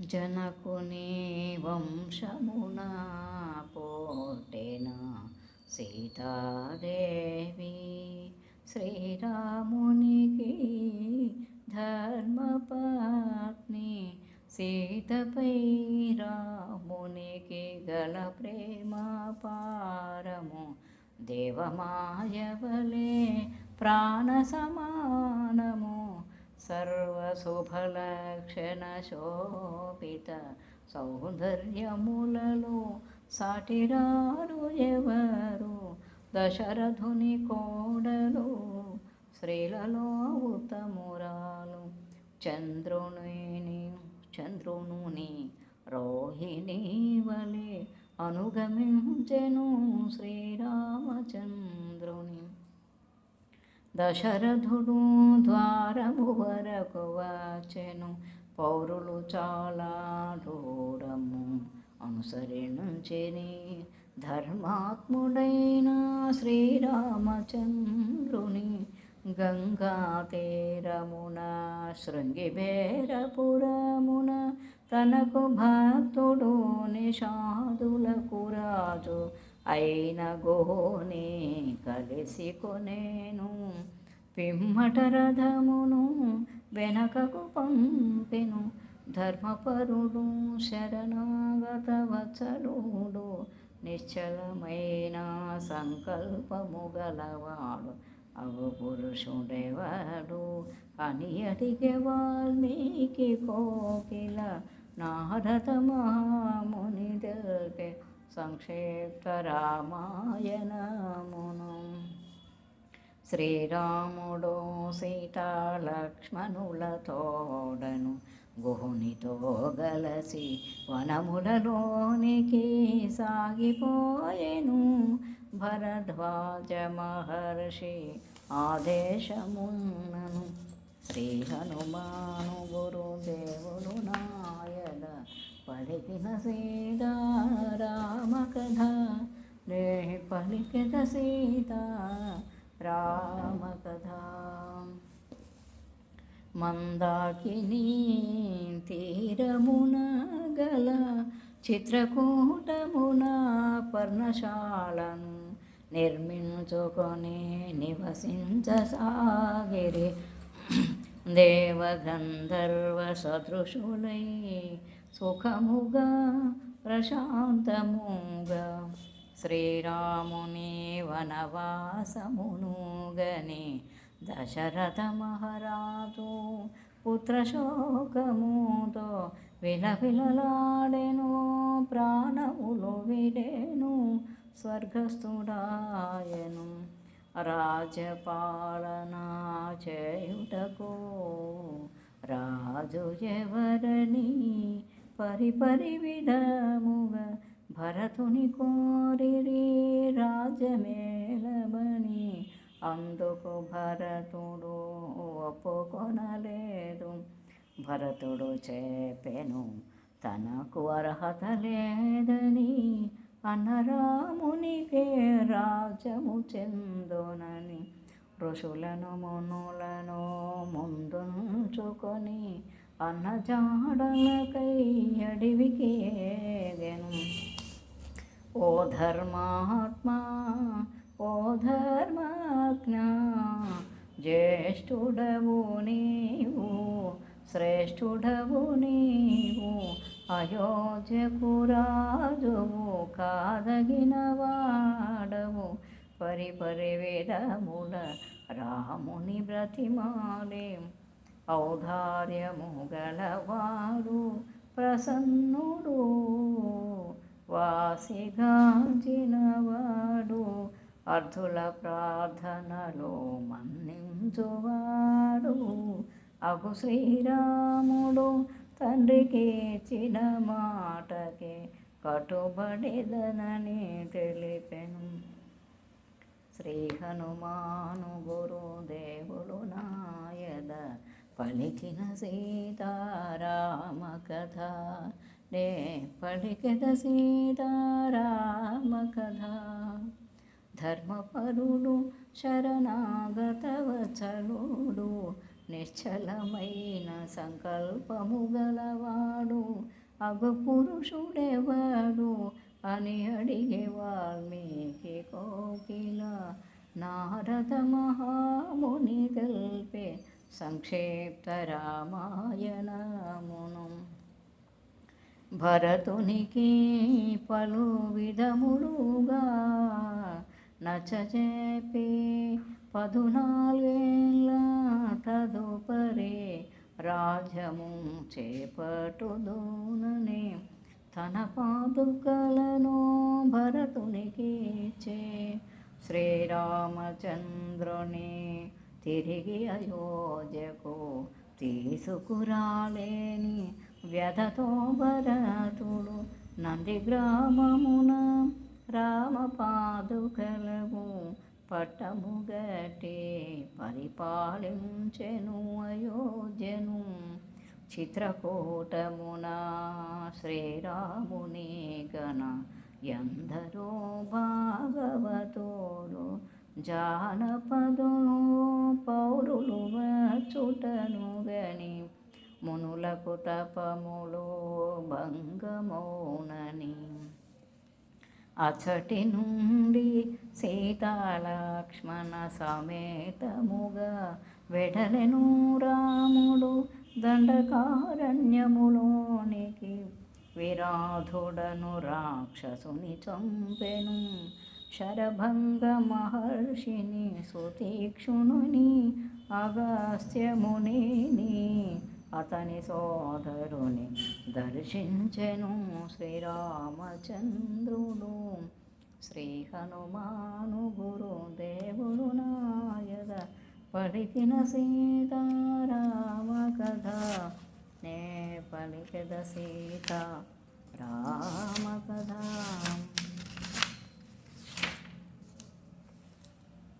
జనకుని వంశమున పోటెన సీతాదేవి. శ్రీరామునికి ధర్మపత్ని సీతపై రామునికి గల ప్రేమ పారము. దేవమాయవలే ప్రాణ సమా సర్వశుభలక్షణశోభిత సౌందర్యములలో సాటిరారు ఎవరు? దశరథుని కోడలు స్త్రీలలో ఉత్తమురాలు. చంద్రుని చంద్రునుని రోహిణి వలె అనుగమించెను శ్రీరామచంద్ర దశరథుడు ద్వారము వరకు వచ్చెను. పౌరులు చాలా దూరము అనుసరించిని. ధర్మాత్ముడైన శ్రీరామచంద్రుని గంగా తీరమున శృంగిబేరపురమున తనకు భక్తుడు నిషాదులకు రాజు అయిన గోని కలిసి కొనేను పిమ్మట రథమును వెనకకు పంపెను. ధర్మపరుడు శరణాగత వత్సలుడు నిశ్చలమైన సంకల్పము గలవాడు అవు పురుషుడెవడు? అని అడిగే వాల్మీకి కోకిల నారద మహాముని తెలిపే సంక్షిప్త రామాయణమును శ్రీరాముడు సీతాలక్ష్మణులతోడను గుహునితో గలసి వనములలోనికి సాగిపోయెను. భరద్వాజ మహర్షి ఆదేశమున్నను. శ్రీ హనుమాను గురుదేవులు నాయన పలికిన సీత పలికెద సీత రామ కథ మందాకిని తీరమున గల చిత్రకూటమున పర్ణశాలను నిర్మించుకొని నివసించసాగిరి. దేవగంధర్వ సదృశులై సుఖముగా ప్రశాంతముగా శ్రీరాముని వనవాసమునుగని దశరథ మహారాజు పుత్రశోకముతో విలవిలలాడెను ప్రాణములు విడేను స్వర్గస్థుడాయను. రాజపాలన చేయుటకు రాజు ఎవరని పరిపరి విధముగా భరతుని కోరిరి రాజమేళమని అందుకు భరతుడు ఒప్పుకొనలేదు. భరతుడు చెప్పెను తనకు అర్హత లేదని అనరామునికే రాజము చెందునని ఋషులను మునులను ముందుంచుకొని అన్నజాడలకై అడవికి ఓ ధర్మాత్మా ఓ ధర్మాజ్ఞ జ్యేష్ఠుడవు నీవు శ్రేష్ఠుడవు నీవు అయోధ్యకు రాజువు కాదగిన వాడవు పరిపరి వేదముల రాముని బ్రతిమాలే ఔదార్యము గలవాడు ప్రసన్నుడు వాసిగాంచినవాడు అర్థుల ప్రార్థనలో మన్నించువాడు. అగు శ్రీరాముడు తండ్రికి ఇచ్చిన మాటకి కట్టుబడిదనని తెలిపెను. శ్రీ హనుమాను గురుదేవులు నాయద పలికిన సీతారామ కథ రే పలికిన సీతారామ కథ ధర్మపరుడు శరణాగతవచలుడు నిశ్చలమైన సంకల్పము గలవాడు అగపురుషుడెవడు అని అడిగే వాల్మీకి కోకిల. నారద మహాముని గల్పే సంక్షేప్త రామాయణమును భరతునికి పలు విధములుగా నచ్చజేపి పదునాలుగేళ్ళ తదుపరి రాజ్యము చేపట్టుదూనని తన పాదుకలను భరతునికి ఇచ్చే శ్రీరామచంద్రుని తిరిగి అయోధ్యకు తీసుకురాలేని వ్యధతో భరతుడు నంది గ్రామమున రామపాదుకలవు పట్టము పరిపాలించెను అయోధ్యను. చిత్రకూటమున శ్రీరాముని గణ ఎందరో భాగవతోడు జానపదులు పౌరులు వచ్చుటను గణిప మునులకు తపములు భంగమౌనని. అచటి నుండి సీతాలక్ష్మణ సమేతముగా వెడలెను రాముడు దండకారణ్యములోనికి విరాధుడను రాక్షసుని చంపెను. శరభంగ మహర్షిని సుతీక్షుణుని అగస్త్యమునిని అతని సోదరుని దర్శించెను శ్రీరామచంద్రుడు. శ్రీ హనుమాను గురుదేవుడు నాయద పలికిన సీతారామ కథ నే పలికద సీత రామ కథ